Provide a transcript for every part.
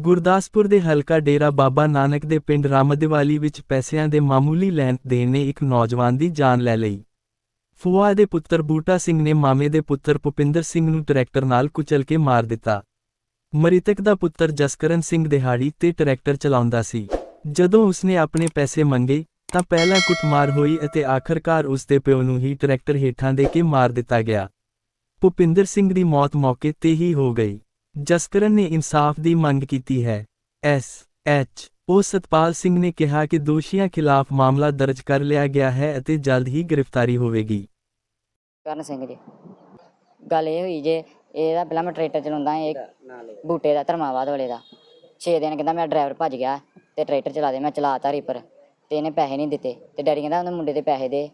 ਗੁਰਦਾਸਪੁਰ ਦੇ ਹਲਕਾ ਡੇਰਾ ਬਾਬਾ ਨਾਨਕ ਦੇ ਪਿੰਡ ਰਾਮਦਿਵਾਲੀ ਵਿੱਚ ਪੈਸਿਆਂ ਦੇ ਮਾਮੂਲੀ ਲੈਣ ਦੇਣ ਨੇ ਇੱਕ ਨੌਜਵਾਨ ਦੀ ਜਾਨ ਲੈ ਲਈ। ਫੁਆ ਦੇ ਪੁੱਤਰ ਬੂਟਾ ਸਿੰਘ ਨੇ ਮਾਮੇ ਦੇ ਪੁੱਤਰ ਭੁਪਿੰਦਰ ਸਿੰਘ ਨੂੰ ਟਰੈਕਟਰ ਨਾਲ ਕੁਚਲ ਕੇ ਮਾਰ ਦਿੱਤਾ। ਮ੍ਰਿਤਕ ਦਾ ਪੁੱਤਰ ਜਸਕਰਨ ਸਿੰਘ ਦਿਹਾੜੀ ਤੇ ਟਰੈਕਟਰ ਚਲਾਉਂਦਾ ਸੀ। ਜਦੋਂ ਉਸਨੇ ਆਪਣੇ ਪੈਸੇ ਮੰਗੇ, ਤਾਂ ਪਹਿਲਾਂ ਕੁੱਟਮਾਰ ਹੋਈ ਅਤੇ ਆਖਰਕਾਰ ਉਸਦੇ ਪਿਓ ਨੂੰ ਹੀ ਟਰੈਕਟਰ ਹੇਠਾਂ ਦੇ ਕੇ ਮਾਰ ਦਿੱਤਾ ਗਿਆ। ਭੁਪਿੰਦਰ ਸਿੰਘ ਦੀ ਮੌਤ ਮੌਕੇ ਤੇ ਹੀ ਹੋ ਗਈ। ਜਸਕਰਨ ਨੇ ਇਨਸਾਫ ਦੀ ਮੰਗ ਕੀਤੀ ਹੈ। S. H. O. Satpal Singh ਨੇ ਕਿਹਾ ਕਿ ਦੋਸ਼ੀਆਂ ਖਿਲਾਫ ਮਾਮਲਾ ਦਰਜ ਕਰ ਲਿਆ ਗਿਆ ਹੈ ਅਤੇ ਜਲਦ ਹੀ ਗ੍ਰਿਫਤਾਰੀ ਹੋਵੇਗੀ। ਕਰਨ ਸਿੰਘ ਜੀ ਗੱਲ ਇਹ ਹੋਈ ਜੇ ਇਹਦਾ ਪਹਿਲਾਂ ਮੈਂ ਟਰੈਕਟਰ ਚਲਾਉਂਦਾ ਇਹ ਬੂਟੇ ਦਾ ਧਰਮਾਵਾਦ ਵਾਲੇ ਦਾ। 6 ਦਿਨ ਕਹਿੰਦਾ ਮੇਰਾ ਡਰਾਈਵਰ ਭੱਜ ਗਿਆ ਤੇ ਟਰੈਕਟਰ ਚਲਾ ਦੇ ਮੈਂ ਚਲਾਤਾ ਰੀਪਰ ਤੇ ਇਹਨੇ ਪੈਸੇ ਨਹੀਂ ਦਿੱਤੇ ਤੇ ਡੈਡੀ ਕਹਿੰਦਾ ਉਹਨੇ ਮੁੰਡੇ ਦੇ ਪੈਸੇ ਦੇ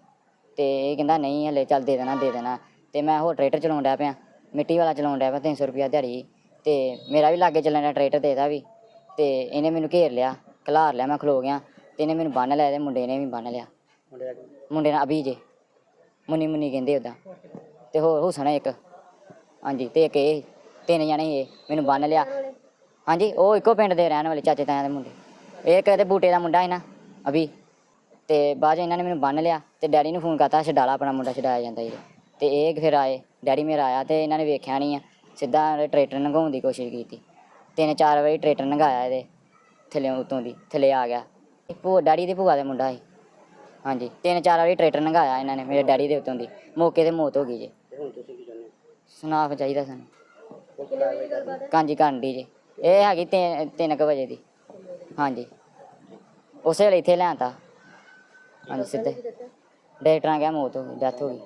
ਤੇ ਇਹ ਕਹਿੰਦਾ ਨਹੀਂ ਹਲੇ ਚੱਲ ਦੇ ਦੇਣਾ ਦੇ ਦੇਣਾ ਤੇ ਮੈਂ ਹੋਰ ਟਰੈਕਟਰ ਚਲਾਉਣ ਡਿਆ ਪਿਆ ਮਿੱਟੀ ਵਾਲਾ ਚਲਾਉਣ ਡਿਆ ਪਿਆ 300 ਰੁਪਿਆ ਦਿਹਾੜੀ। ਤੇ ਮੇਰਾ ਵੀ ਲਾਗੇ ਚੱਲਣ ਡਿਆ ਟਰੈਕਟਰ ਤੇ ਇਹਦਾ ਵੀ ਤੇ ਇਹਨੇ ਮੈਨੂੰ ਘੇਰ ਲਿਆ ਖਲਾਰ ਲਿਆ ਮੈਂ ਖਲੋ ਗਿਆ ਤੇ ਇਹਨੇ ਮੈਨੂੰ ਬੰਨ ਲਿਆ ਤੇ ਮੁੰਡੇ ਨੇ ਵੀ ਬੰਨ ਲਿਆ। ਮੁੰਡੇ ਨਾਲ ਅਭੀ ਜੇ ਮੁੰਨੀ ਮੁੰਨੀ ਕਹਿੰਦੇ ਉਹਦਾ ਤੇ ਹੋਰ ਹੁਸਨ ਇੱਕ ਹਾਂਜੀ ਤੇ ਇੱਕ ਇਹ ਤਿੰਨ ਜਣੇ ਇਹ ਮੈਨੂੰ ਬੰਨ ਲਿਆ। ਹਾਂਜੀ ਉਹ ਇੱਕੋ ਪਿੰਡ ਦੇ ਰਹਿਣ ਵਾਲੇ ਚਾਚੇ ਤਾਇਆਂ ਦੇ ਮੁੰਡੇ। ਇਹ ਕਿਤੇ ਬੂਟੇ ਦਾ ਮੁੰਡਾ ਸੀ ਨਾ ਅਭੀ ਤੇ ਬਾਅਦ ਇਹਨਾਂ ਨੇ ਮੈਨੂੰ ਬੰਨ ਲਿਆ ਤੇ ਡੈਡੀ ਨੂੰ ਫੋਨ ਕਰਤਾ ਛਡਾਲਾ ਆਪਣਾ ਮੁੰਡਾ ਛਡਾਇਆ ਜਾਂਦਾ ਜੀ ਤੇ ਇਹ ਫਿਰ ਆਏ ਡੈਡੀ ਮੇਰਾ ਆਇਆ ਤੇ ਇਹਨਾਂ ਨੇ ਵੇਖਿਆ ਨਹੀਂ ਆ। ਸਿੱਧਾ ਟਰੈਕਟਰ ਲੰਘਾਉਣ ਦੀ ਕੋਸ਼ਿਸ਼ ਕੀਤੀ। ਤਿੰਨ ਚਾਰ ਵਾਰੀ ਟਰੈਕਟਰ ਲੰਘਾਇਆ ਇਹਦੇ ਥੱਲੇ ਉਤੋਂ ਦੀ ਥੱਲੇ ਆ ਗਿਆ। ਇਹ ਭੂਆ ਡੈਡੀ ਦੇ ਭੂਆ ਦਾ ਮੁੰਡਾ ਸੀ। ਹਾਂਜੀ ਤਿੰਨ ਚਾਰ ਵਾਰੀ ਟਰੈਕਟਰ ਲੰਘਾਇਆ ਇਹਨਾਂ ਨੇ ਮੇਰੇ ਡੈਡੀ ਦੇ ਉੱਤੋਂ ਦੀ। ਮੌਕੇ ਤੇ ਮੌਤ ਹੋ ਗਈ ਜੀ। ਸੁਨਾਖ ਚਾਹੀਦਾ ਸਾਨੂੰ। ਕਾਂਜੀ ਕਾਂਡੀ ਜੀ। ਇਹ ਹੈਗੀ 3 ਵਜੇ ਦੀ। ਹਾਂਜੀ। ਉਸੇ ਵੇਲੇ ਇੱਥੇ ਲਿਆਂਤਾ ਹਾਂਜੀ ਸਿੱਧੇ। ਡਾਕਟਰਾਂ ਕਿਹਾ ਮੌਤ ਹੋ ਗਈ ਡੈਥ ਹੋ ਗਈ।